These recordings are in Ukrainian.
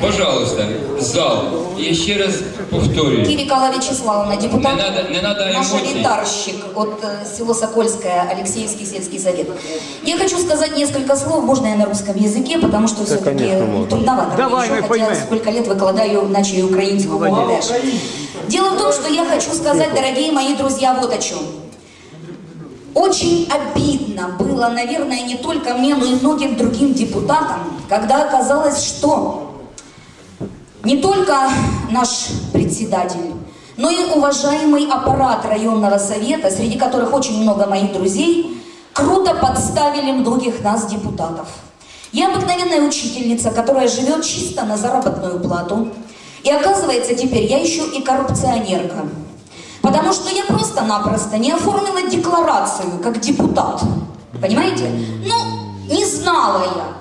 Пожалуйста, зал. Я ще раз повторюю. Кирикала Вячеславовна, депутат, Не надо- не надо эмоций. мажоритарщик от э, село Сокольское, Алексеевский сельский совет. Я хочу сказать несколько слов, можно я на русском языке, потому что все-таки конечно, можно. трудновато. Давай, Еще, мы хотя поймем. сколько лет выкладаю, наче и украинскую мову теж. Дело в том, что я хочу сказать, дорогие мои друзья, вот о чем. Очень обидно было, наверное, не только мне, но и многим другим депутатам, когда оказалось, что не только наш председатель, но и уважаемый аппарат районного совета, среди которых очень много моих друзей, круто подставили многих нас, депутатов. Я обыкновенная учительница, которая живет чисто на заработную плату. И оказывается теперь я еще и коррупционерка. Потому что я просто-напросто не оформила декларацию как депутат. Понимаете? Ну, не знала я.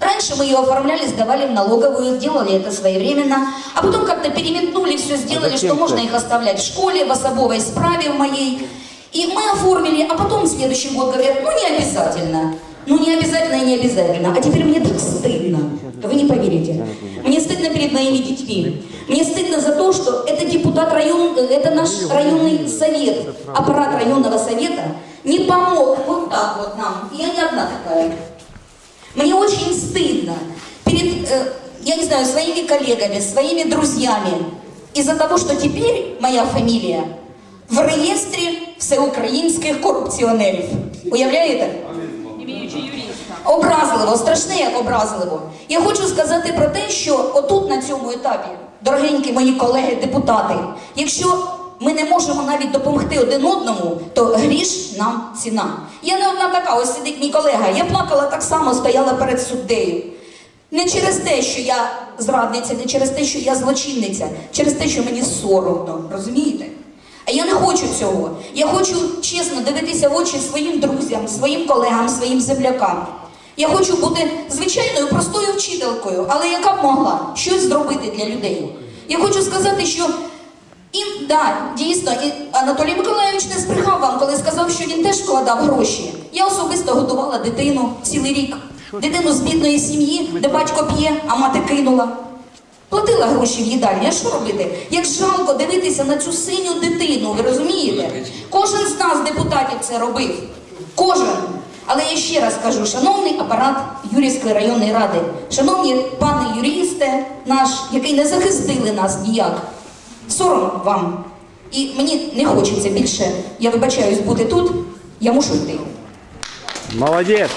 Раньше мы ее оформляли, сдавали в налоговую, делали это своевременно, а потом как-то переметнули, все сделали, что можно их оставлять в школе, в особовой справе в моей. И мы оформили, а потом в следующий год говорят, ну не обязательно. Ну не обязательно и не обязательно. А теперь мне так стыдно. Вы не поверите. Мне стыдно перед моими детьми. Мне стыдно за то, что депутат район, э, это наш районный совет, аппарат районного совета не помог вот так вот нам. И я не одна такая. Мне очень стыдно перед, э, я не знаю, своими коллегами, своими друзьями из-за того, что теперь моя фамілія в реєстрі всеукраїнських корупціонерів. Уявляєте? Образливо, страшне як образливо. Я хочу сказати про те, що отут на цьому етапі, дорогенькі мої колеги-депутати, якщо ми не можемо навіть допомогти один одному, то гріш нам ціна. Я не одна така, ось сидить мій колега. Я плакала так само, стояла перед суддею. Не через те, що я зрадниця, не через те, що я злочинниця, через те, що мені соромно, розумієте? Я не хочу цього. Я хочу чесно дивитися в очі своїм друзям, своїм колегам, своїм землякам. Я хочу бути звичайною простою вчителькою, але яка б могла щось зробити для людей. Я хочу сказати, що і да, дійсно, і Анатолій Миколаївич не збрехав вам, коли сказав, що він теж вкладав гроші. Я особисто годувала дитину цілий рік. Дитину з бідної сім'ї, де батько п'є, а мати кинула. Платила гроші в їдальні, а що робити? Як жалко дивитися на цю синю дитину, ви розумієте? Кожен з нас, депутатів, це робив. Кожен. Але я ще раз кажу, шановний апарат Юрівської районної ради, шановні пане юристи наш, який не захистили нас ніяк, сором вам. І мені не хочеться більше, я вибачаюсь бути тут, я мушу йти. Молодец.